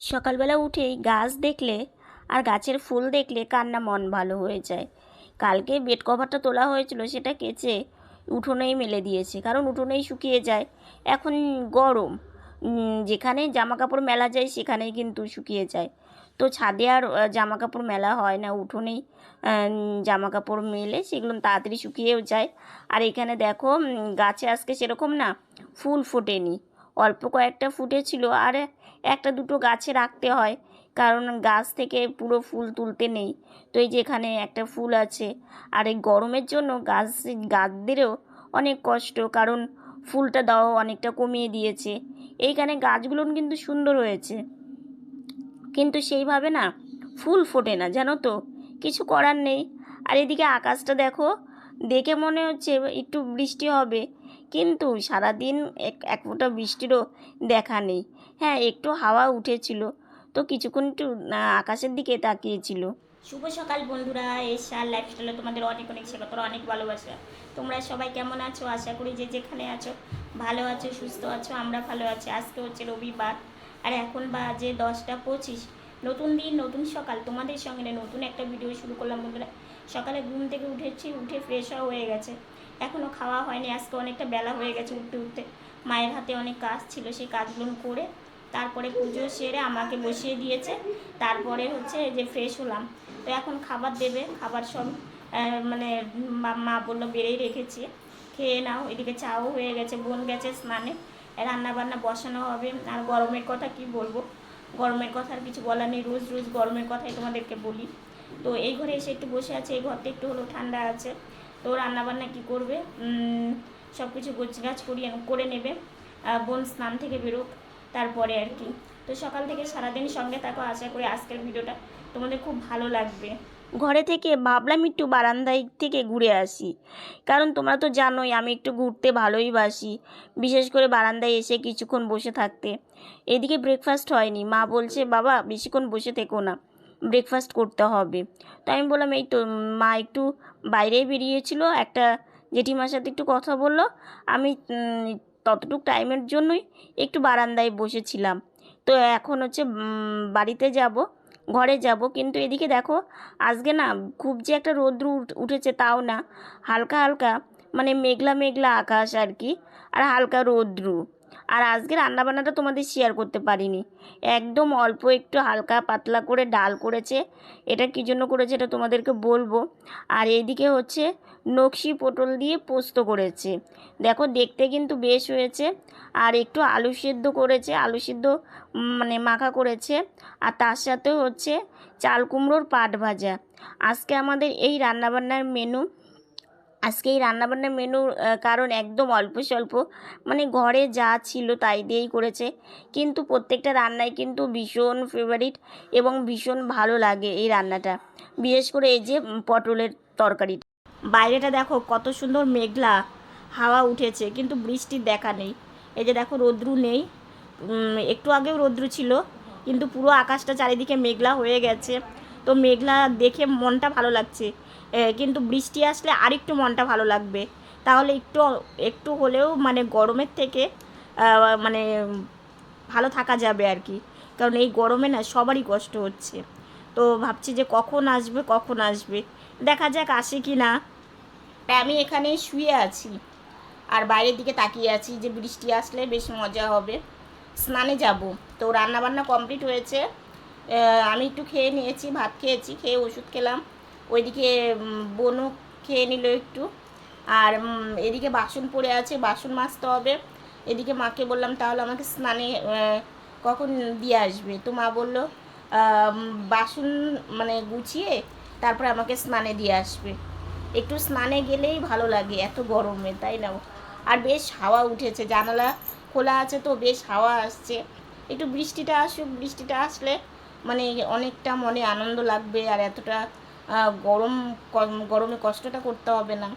সকালবেলা উঠেই গাছ দেখলে আর গাছের ফুল দেখলে কান্না মন ভালো হয়ে যায়। কালকে বেড কভারটা তোলা হয়েছিল সেটা কেচে উঠোনেই মেলে দিয়েছে, কারণ উঠোনেই শুকিয়ে যায়। এখন গরম যেখানে জামা কাপড় মেলা যায় সেখানেই কিন্তু শুকিয়ে যায়। তো ছাদে আর জামা কাপড় মেলা হয় না, উঠোনেই জামা কাপড় মেলে সেগুলো তাড়াতাড়ি শুকিয়েও যায়। আর এখানে দেখো গাছে আজকে সেরকম না, ফুল ফোটেনি। অল্প কয়েকটা ফুটেছিল, আর একটা দুটো গাছে রাখতে হয়, কারণ গাছ থেকে পুরো ফুল তুলতে নেই। তো এই যে এখানে একটা ফুল আছে, আর এই গরমের জন্য গাছ, গাছদেরও অনেক কষ্ট, কারণ ফুলটা দাও অনেকটা কমিয়ে দিয়েছে। এইখানে গাছগুলো কিন্তু সুন্দর হয়েছে, কিন্তু সেইভাবে না ফুল ফোটে না, জানো তো? কিছু করার নেই। আর এদিকে আকাশটা দেখো, দেখে মনে হচ্ছে একটু বৃষ্টি হবে কিন্তু সারাদিন এক এক ফোঁটা বৃষ্টিরও দেখা নেই। হ্যাঁ একটু হাওয়া উঠেছিল। তো কিছুক্ষণ একটু আকাশের দিকে তাকিয়েছিল। শুভ সকাল বন্ধুরা এসার লাইফস্টাইলে তোমাদের অনেক অনেক স্বাগত অনেক ভালোবাসা। তোমরা সবাই কেমন আছো? আশা করি যে যেখানে আছো, ভালো আছো, সুস্থ আছো, আমরা ভালো আছি। আজকে হচ্ছে রবিবার, আর এখন বাজে দশটা পঁচিশ। নতুন দিন, নতুন সকাল। তোমাদের সঙ্গে নতুন একটা ভিডিও শুরু করলাম বন্ধুরা। সকালে ঘুম থেকে উঠেছি, উঠে ফ্রেশ হয়ে গেছে। এখনও খাওয়া হয়নি, আজকে অনেকটা বেলা হয়ে গেছে উঠতে উঠতে। মায়ের হাতে অনেক কাজ ছিল, সেই কাজগুলো করে তারপরে পুজো সেরে আমাকে বসিয়ে দিয়েছে, তারপরে হচ্ছে যে ফ্রেশ হলাম। তো এখন খাবার দেবে, খাবার সব মানে মা- বলল বেড়েই রেখেছি। খেয়ে নাও, এদিকে চাও হয়ে গেছে, বোন গেছে স্নানে রান্না বান্না বসানো হবে। আর গরমের কথা কি বলব? গরমের কথা কিছু বলার নেই, রোজ রোজ গরমের কথাই তোমাদেরকে বলি। তো এই ঘরে এসে একটু বসে আছে, এই ঘরটা একটু হলেও ঠান্ডা আছে। তো রান্না বান্না কি করবে? সব কিছু গোছগাছ করিয়ে করে নেবে বোন স্নান থেকে বেরোক, তারপরে আর কি। তো সকাল থেকে সারাদিন সঙ্গে থাকো, আশা করি আজকের ভিডিওটা তোমাদের খুব ভালো লাগবে। ঘরে থেকে ভাবলাম একটু বারান্দায় থেকে ঘুরে আসি। কারণ তোমরা তো জানোই, আমি একটু ঘুরতে ভালোই বাসি, বিশেষ করে বারান্দায় এসে কিছুক্ষণ বসে থাকতে। এদিকে ব্রেকফাস্ট হয়নি। মা বলছে, বাবা, বেশিক্ষণ বসে থেকো না। ব্রেকফাস্ট করতে হবে। তো আমি বললাম, এই তো, মা একটু বাইরে বেরিয়েছিল। একটা জেঠিমার সাথে একটু কথা বলল। আমি ততটুক টাইমের জন্যই একটু বারান্দায় বসেছিলাম। তো এখন হচ্ছে বাড়িতে যাব, ঘরে যাব। কিন্তু এদিকে দেখো, আজকে না খুব যে একটা রৌদ্র উঠেছে তাও না। হালকা হালকা মানে মেঘলা মেঘলা আকাশ আর কি। আর হালকা রৌদ্র। আর আজকে রান্নাবান্নাটা তোমাদের শেয়ার করতে পারিনি। একদম অল্প একটু হালকা পাতলা করে ডাল করেছে। এটা কী জন্য করেছে এটা তোমাদেরকে বলব। আর এইদিকে হচ্ছে নকশি পটল দিয়ে পোস্ত করেছে। দেখো দেখতে কিন্তু বেশ হয়েছে। আর একটু আলু সিদ্ধ করেছে, আলু সিদ্ধ মানে মাখা করেছে। আর তার সাথে হচ্ছে চাল কুমড়োর পাট ভাজা। আজকে আমাদের এই রান্নাবান্নার মেনু আজকে এই রান্নাবান্নার আহ, কারণ একদম অল্প স্বল্প। মানে ঘরে যা ছিল তাই দিয়েই করেছে। কিন্তু প্রত্যেকটা রান্নাই কিন্তু ভীষণ ফেভারিট এবং ভীষণ ভালো লাগে এই রান্নাটা। বিশেষ করে এই যে পটলের তরকারিটা। বাইরেটা দেখো কত সুন্দর মেঘলা হাওয়া উঠেছে কিন্তু বৃষ্টির দেখা নেই। এই যে দেখো রৌদ্রু নেই। একটু আগেও রৌদ্রু ছিল কিন্তু পুরো আকাশটা চারিদিকে মেঘলা হয়ে গেছে। তো মেঘলা দেখে মনটা ভালো লাগছে। কিন্তু বৃষ্টি আসলে আরেকটু মনটা ভালো লাগবে। তাহলে একটু একটু হলেও মানে গরমের থেকে মানে ভালো থাকা যাবে আর কি কারণ এই গরমে না সবারই কষ্ট হচ্ছে। তো ভাবছি যে কখন আসবে কখন আসবে? দেখা যাক আসে কি না। আমি এখানে শুয়ে আছি। আর বাইরের দিকে তাকিয়ে আছি যে বৃষ্টি আসলে বেশ মজা হবে। স্নানে যাব। তো রান্না বান্না কমপ্লিট হয়েছে। আমি একটু খেয়ে নিয়েছি, ভাত খেয়েছি, খেয়ে ওষুধ খেলাম। ওইদিকে বনু খেয়ে নিল একটু। আর এদিকে বাসন পড়ে আছে, বাসন মাজতে হবে। এদিকে মাকে বললাম, তাহলে আমাকে স্নানে কখন দিয়ে আসবে? তো মা বলল বাসন মানে গুছিয়ে তারপরে আমাকে স্নানে দিয়ে আসবে। একটু স্নানে গেলেই ভালো লাগে, এত গরমে, তাই না? আর বেশ হাওয়া উঠেছে, জানালা খোলা আছে তো, বেশ হাওয়া আসছে। একটু বৃষ্টিটা আসুক, বৃষ্টিটা আসলে মানে অনেকটা মনে আনন্দ লাগবে, আর এতটা গরম গরমে কষ্টটা করতে হবে না।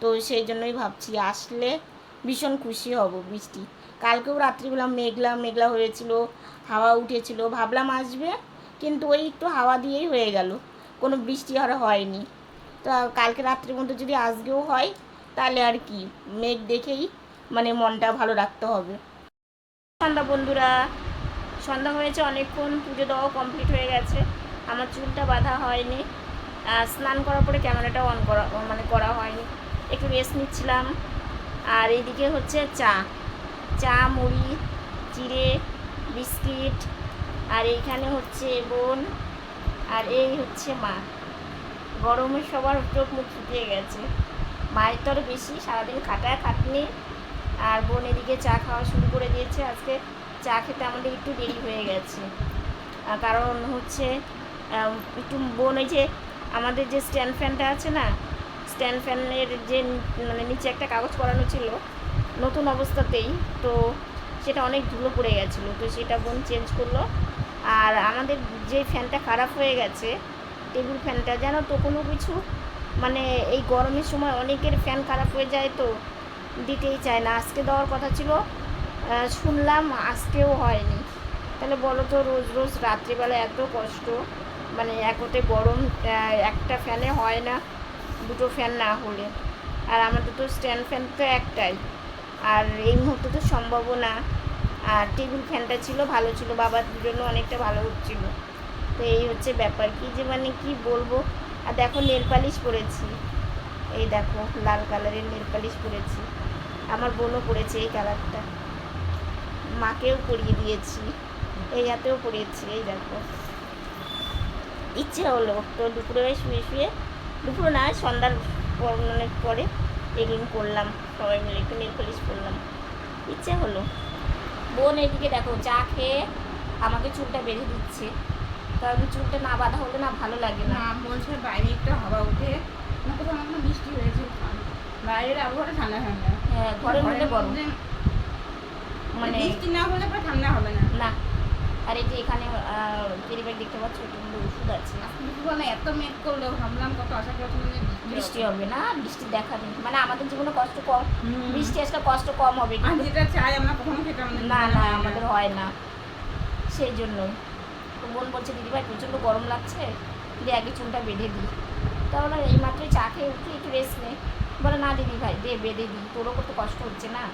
তো সেই জন্যই ভাবছি, আসলে ভীষণ খুশি হব, বৃষ্টি। কালকেও রাত্রিবেলা মেঘলা মেঘলা হয়েছিল, হাওয়া উঠেছিল, ভাবলাম আসবে, কিন্তু ওই একটু হাওয়া দিয়েই হয়ে গেল। কোনো বৃষ্টি আর হয়নি। তো কালকে রাত্রির মধ্যে যদি আজকেও হয়, তাহলে আর কি, মেঘ দেখেই মানে মনটা ভালো রাখতে হবে। সন্ধ্যা বন্ধুরা, সন্ধ্যা হয়েছে অনেকক্ষণ, পুজো দেওয়া কমপ্লিট হয়ে গেছে। আমার চুলটা বাঁধা হয়নি। স্নান করার পরে ক্যামেরাটা অন করা মানে করা হয়নি। একটু রেস্ট নিচ্ছিলাম। আর এইদিকে হচ্ছে চা। চা, মুড়ি চিড়ে বিস্কিট, আর এইখানে হচ্ছে বোন, আর এই হচ্ছে মা। গরমে সবার চোখ মুখ শুকিয়ে গেছে। মায়ের তো আরও বেশি, সারাদিন খাটায় খাটনি। আর বোন এদিকে চা খাওয়া শুরু করে দিয়েছে। আজকে চা খেতে আমাদের একটু দেরি হয়ে গেছে। কারণ হচ্ছে একটু বোন ওই যে আমাদের যে স্ট্যান্ড ফ্যানটা আছে না, স্ট্যান্ড ফ্যানের যে মানে নিচে একটা কাগজ করানো ছিল, নতুন অবস্থাতেই, তো সেটা অনেক ধুলো পড়ে গেছিল, তো সেটা বোন চেঞ্জ করল। আর আমাদের যে ফ্যানটা খারাপ হয়ে গেছে, টেবিল ফ্যানটা, জানো তো কোনো কিছু? মানে এই গরমের সময় অনেকের ফ্যান খারাপ হয়ে যায় তো, দিতেই চায় না। আজকে দেওয়ার কথা ছিল শুনলাম আজকেও হয়নি। তাহলে বলো তো রোজ রোজ রাত্রিবেলা এত কষ্ট। মানে একতে গরম একটা ফ্যানে হয় না, দুটো ফ্যান না হলে। আর আমাদের তো স্ট্যান্ড ফ্যান তো একটাই। আর এই মুহূর্তে তো সম্ভবও না। আর টেবিল ফ্যানটা ছিল, ভালো ছিল বাবার জন্য অনেকটা ভালো হচ্ছিল তো এই হচ্ছে ব্যাপার। কি যে মানে কি বলব? আর দেখো নেল পালিশ পরেছি। এই দেখো, লাল কালারের নেল পালিশ পরেছি। আমার বোনও পরেছে এই কালারটা। মাকেও পরিয়ে দিয়েছি। এই হাতেও পরিয়েছি, এই দেখো। ইচ্ছে হলো। তো দুপুরে শুয়ে শুয়ে দুপুরে না সন্ধ্যার পর মানে পরে এগুলো করলাম। সবাই মিলে একটু নেল পালিশ করলাম। ইচ্ছে হলো। বোন এদিকে দেখো চা খেয়ে আমাকে চুলটা বেঁধে দিচ্ছে। কারণ চুলটা না বাঁধা হলে না ভালো লাগে না? না বলছে বাইরে একটু হাওয়া উঠে না কোথাও আমার বৃষ্টি হয়েছে বাইরের আবহাওয়াটা ঠান্ডা ঠান্ডা। হ্যাঁ ঘরের মধ্যে গরম। মানে বৃষ্টি না হলে পরে ঠান্ডা হবে না। না। আর এই যে এখানে কেরি দেখতে পাচ্ছ এটা কিন্তু ওষুধ আছে মানে এত মেঘ করল ভাবলাম কত আশা করছিলাম বৃষ্টি হবে? না বৃষ্টি দেখা নেই মানে আমাদের জীবনে কষ্ট কম। বৃষ্টি আসলে কষ্ট কম হবে যেটা চাই আমরা কখনো খেতাম না না না। আমাদের হয় না। সেই জন্যই তো বোন বলছে দিদিভাই প্রচণ্ড গরম লাগছে দিয়ে আগে চুলটা বেঁধে দিই। তাহলে এই মাত্রই চা খেয়ে উঠে একটু রেস্ট নে। বলে না দিদি ভাই দে বেঁধে দিই তোরও করতে কষ্ট হচ্ছে না।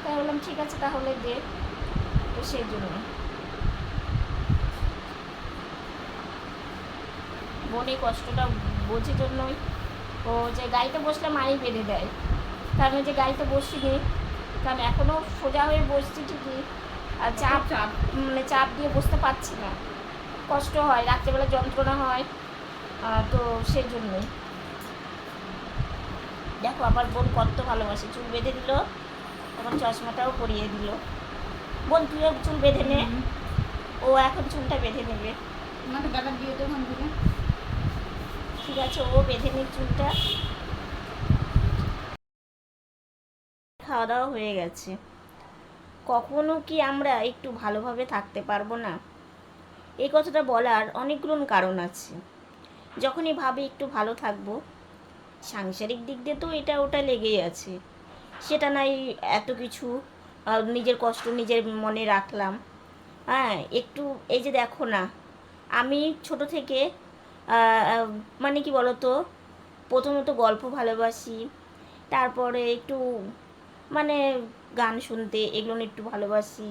তাই বললাম ঠিক আছে তাহলে দে। তো সেই জন্য। বোন কষ্টটা বোঝে জন্যই। ও যে গাড়িতে বসলে মাই বেঁধে দেয়। কারণ ওই যে গাড়িতে বসিনি কারণ এখনও সোজা হয়ে বসছি ঠিকই। আর চাপ চাপ। মানে চাপ দিয়ে বসতে পারছি না। কষ্ট হয় রাত্রেবেলা যন্ত্রণা হয় তো সেই জন্যই। দেখো আমার বোন কত ভালোবাসে। চুল বেঁধে দিল আমার চশমাটাও পরিয়ে দিল। বোন তুইও চুল বেঁধে নে। ও এখন চুলটা বেঁধে নেবে। আমাকে দাদা দিয়ে ওখান থেকে। ঠিক আছে, ও বেঁধে নিক চুলটা। খাওয়া দাওয়া হয়ে গেছে। কখনো কি আমরা একটু ভালোভাবে থাকতে পারব না? এই কথাটা বলার অনেকগুলো কারণ আছে। যখনই ভাবে একটু ভালো থাকব, সাংসারিক দিক দিয়ে তো এটা ওটা লেগেই আছে। সেটা নাই এত কিছু নিজের কষ্ট নিজের মনে রাখলাম। হ্যাঁ একটু এই যে দেখো না, আমি ছোট থেকে মানে কি বলতো? প্রথমত গল্প ভালোবাসি, তারপরে একটু মানে গান শুনতে এগুলো একটু ভালোবাসি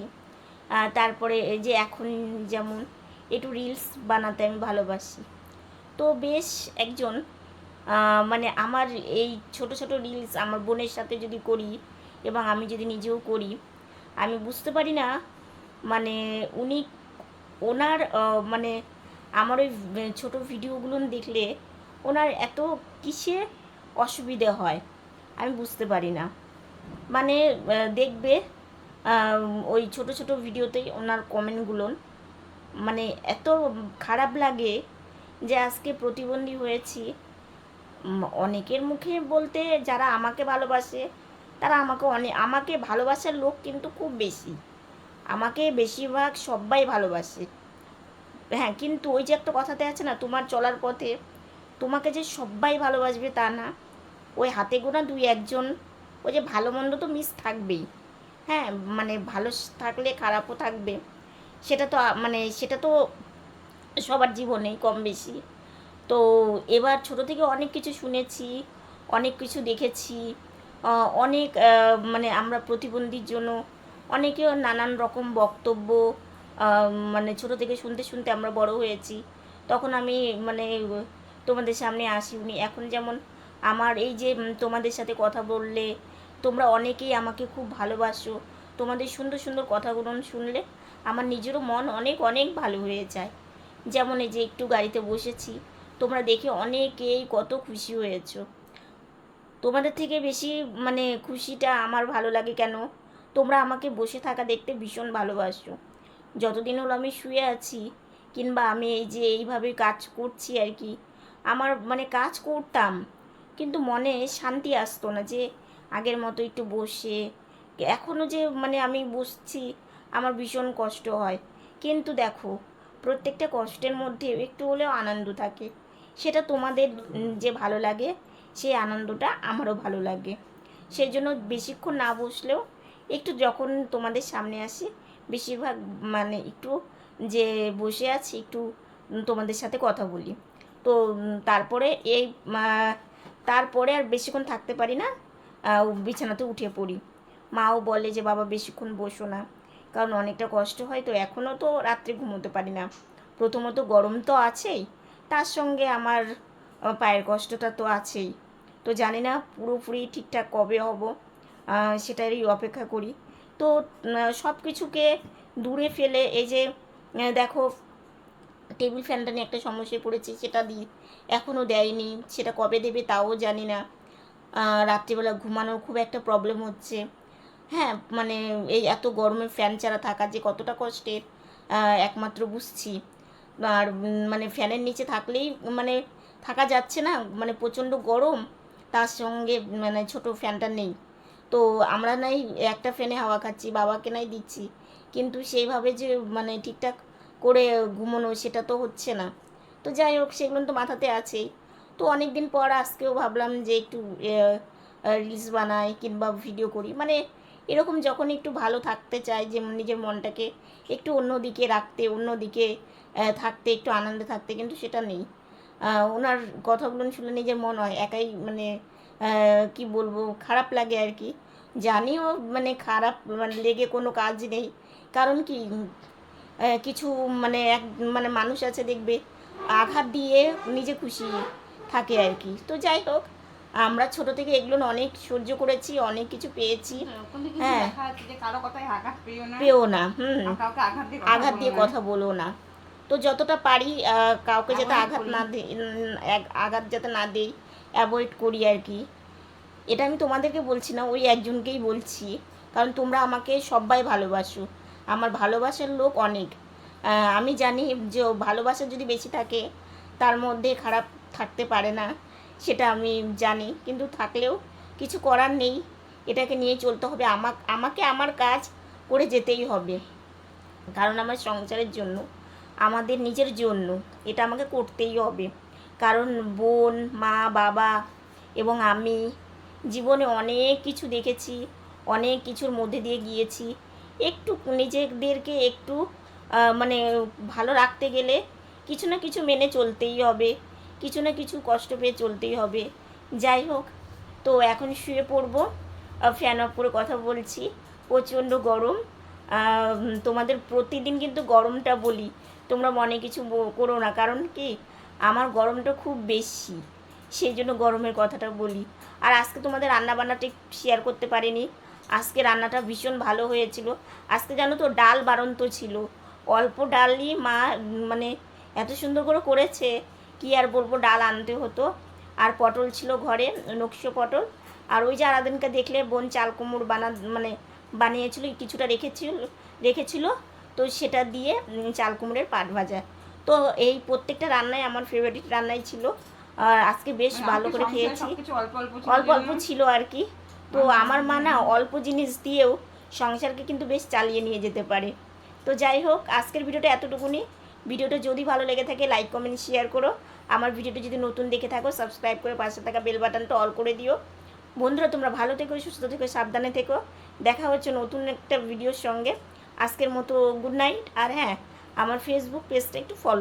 তারপরে যে এখন যেমন একটু রিলস বানাতে আমি ভালোবাসি। তো বেশ একজন মানে আমার এই ছোট ছোট রিলস আমার বোনের সাথে যদি করি এবং আমি যদি নিজেও করি, আমি বুঝতে পারি না মানে উনি ওনার মানে আমার ওই ছোটো ভিডিওগুলো দেখলে ওনার এত কিসে অসুবিধে হয়, আমি বুঝতে পারি না। মানে দেখবে ওই ছোট ছোট ভিডিওতেই ওনার কমেন্টগুলো মানে এত খারাপ লাগে যে আজকে প্রতিবন্ধী হয়েছি। অনেকের মুখে বলতে যারা আমাকে ভালোবাসে, তারা আমাকে অনেক আমাকে ভালোবাসার লোক কিন্তু খুব বেশি। আমাকে বেশিরভাগ সবাই ভালোবাসে। হ্যাঁ কিন্তু ওই যে একটা কথাতে আছে না, তোমার চলার পথে তোমাকে যে সবাই ভালোবাসবে তা না। ওই হাতে গোনা দুই একজন, ওই যে ভালো মন্দ তো মিস থাকবেই। হ্যাঁ মানে ভালো থাকলে খারাপও থাকবে। সেটা তো মানে সেটা তো সবার জীবনেই কম বেশি। তো এবার ছোট থেকে অনেক কিছু শুনেছি, অনেক কিছু দেখেছি অনেক মানে আমরা প্রতিবন্ধীর জন্য অনেকেও নানান রকম বক্তব্য মানে ছোট থেকে শুনতে শুনতে আমরা বড় হয়েছি। তখন আমি মানে তোমাদের সামনে আসি উনি। এখন যেমন আমার এই যে তোমাদের সাথে কথা বললে, তোমরা অনেকেই আমাকে খুব ভালোবাসো। তোমাদের সুন্দর সুন্দর কথাগুলো শুনলে আমার নিজেরও মন অনেক অনেক ভালো হয়ে যায়। যেমন এই যে, একটু গাড়িতে বসেছি, তোমরা দেখে অনেকেই কত খুশি হয়েছো। তোমাদের থেকে বেশি মানে খুশিটা আমার ভালো লাগে কেন? তোমরা আমাকে বসে থাকা দেখতে ভীষণ ভালোবাসো। যতদিন হলো আমি শুয়ে আছি, কিংবা আমি এই যে এইভাবে কাজ করছি আর কি, আমার মানে কাজ করতাম, কিন্তু মনে শান্তি আসতো না যে আগের মতো একটু বসে এখনও যে মানে আমি বসছি, আমার ভীষণ কষ্ট হয়। কিন্তু দেখো, প্রত্যেকটা কষ্টের মধ্যে একটু হলেও আনন্দ থাকে। সেটা তোমাদের যে ভালো লাগে, সেই আনন্দটা আমারও ভালো লাগে। সেই জন্য বেশিক্ষণ না বসলেও একটু যখন তোমাদের সামনে আসি বেশিরভাগ মানে একটু যে বসে আছি, একটু তোমাদের সাথে কথা বলি। তো তারপরে এই তারপরে আর বেশিক্ষণ থাকতে পারি না বিছানাতে উঠে পড়ি। মাও বলে যে, বাবা, বেশিক্ষণ বসো না। কারণ অনেকটা কষ্ট হয়, তো এখনও তো রাত্রে ঘুমোতে পারি না। প্রথমত গরম তো আছেই, তার সঙ্গে আমার পায়ের কষ্টটা তো আছেই। তো জানি না পুরোপুরি ঠিকঠাক কবে হব সেটারই অপেক্ষা করি। তো সব কিছুকে দূরে ফেলে। এই যে দেখো, টেবিল ফ্যানটা নিয়ে একটা সমস্যায় পড়েছি, সেটা দিই এখনও দেয়নি। সেটা কবে দেবে তাও জানি না। রাত্রিবেলা ঘুমানোর খুব একটা প্রবলেম হচ্ছে। হ্যাঁ মানে এই এত গরমে ফ্যান ছাড়া থাকা যে কতটা কষ্টের একমাত্র বুঝছি। আর মানে ফ্যানের নিচে থাকলেই মানে থাকা যাচ্ছে না মানে প্রচণ্ড গরম। তার সঙ্গে মানে ছোট ফ্যানটা নেই। তো আমরা নাই একটা ফ্যানে হাওয়া খাচ্ছি বাবাকে নাই দিচ্ছি। কিন্তু সেইভাবে যে মানে ঠিকঠাক করে ঘুমোনো সেটা তো হচ্ছে না। তো যাই হোক সেগুলো তো মাথাতে আছেই। তো অনেক দিন পর আজকেও ভাবলাম যে একটু রিলস বানাই কিংবা ভিডিও করি। মানে এরকম যখন একটু ভালো থাকতে চাই যে নিজের মনটাকে একটু অন্যদিকে রাখতে অন্যদিকে আহ, থাকতে একটু আনন্দে থাকতে কিন্তু সেটা নেই। ওনার কথাগুলো শুনে নিজের মন হয় একাই মানে কি বলব খারাপ লাগে আর কি। জানিও মানে খারাপ মানে লেগে কোনো কাজ নেই। কারণ কি? কিছু মানে এক মানে মানুষ আছে দেখবে আঘাত দিয়ে নিজে খুশি থাকে আর কি। তো যাই হোক আমরা ছোট থেকে এগুলো অনেক সহ্য করেছি অনেক কিছু পেয়েছি। হ্যাঁ। লেখা আছে যে কারও কথায় আঘাত পেও না। হুম। আঘাত দিয়ে। কথা বলো না। তো যতটা পারি কাউকে যাতে আঘাত না দিই এক- আঘাত যাতে না দিই অ্যাভয়েড করি আর কি। এটা আমি তোমাদেরকে বলছি না, ওই একজনকেই বলছি। কারণ তোমরা আমাকে সবাই ভালোবাসো। আমার ভালোবাসার লোক অনেক। আমি জানি যে ভালোবাসা যদি বেশি থাকে, তার মধ্যে খারাপ থাকতে পারে না, সেটা আমি জানি। কিন্তু থাকলেও কিছু করার নেই। এটাকে নিয়ে চলতে হবে। আমাক, আমাকে আমার কাজ করে যেতেই হবে। কারণ আমার সংসারের জন্য, আমাদের নিজের জন্য এটা আমাকে করতেই হবে। কারণ বোন, মা, বাবা এবং আমি জীবনে অনেক কিছু দেখেছি, অনেক কিছুর মধ্যে দিয়ে গিয়েছি। একটু নিজেদেরকে একটু মানে ভালো রাখতে গেলে কিছু না কিছু মেনে চলতেই হবে, কিছু না কিছু কষ্ট পেয়ে চলতেই হবে। যাই হোক, তো এখন শুয়ে পড়ব ফ্যান অফ করে কথা বলছি, প্রচণ্ড গরম। তোমাদের প্রতিদিন কিন্তু গরমটা বলি, তোমরা মনে কিছু করো না, কারণ কি? আমার গরমটা খুব বেশি। সেই জন্য গরমের কথাটা বলি। আর আজকে তোমাদের রান্না বান্নাটা শেয়ার করতে পারিনি। আজকে রান্নাটা ভীষণ ভালো হয়েছিল। আজকে জানো তো ডাল বাড়ন্ত ছিল। অল্প ডালই মা মানে এত সুন্দর করে করেছে, কি আর বলব, ডাল আনতে হতো। আর পটল ছিল ঘরে, নকশো পটল। আর ওই যে আরাদিনকে দেখলে বোন চাল কুমড় বানা মানে বানিয়েছিল, কিছুটা রেখেছিল রেখেছিল। তো সেটা দিয়ে চাল কুমড়ের পাট ভাজা। তো এই প্রত্যেকটা রান্নাই আমার ফেভারিট রান্নাই ছিল। আর আজকে বেশ মানে ভালো করে খেয়েছি। অল্প অল্প ছিল আর কি। তো আমার মা না অল্প জিনিস দিয়েও সংসারকে কিন্তু বেশ চালিয়ে নিয়ে যেতে পারে। তো যাই হোক আজকের ভিডিওটা এতটুকুনি। ভিডিওটা যদি ভালো লেগে থাকে লাইক কমেন্ট শেয়ার করো। আমার ভিডিওটা যদি নতুন দেখে থাকো সাবস্ক্রাইব করে পাশে থাকা বেল বাটনটা অল করে দিও। বন্ধুরা তোমরা ভালো থেকো সুস্থ থেকো সাবধানে থেকো। দেখা হচ্ছে নতুন একটা ভিডিওর সঙ্গে। আজকের মতো গুড নাইট আর হ্যাঁ আমার ফেসবুক পেজটা একটু ফলো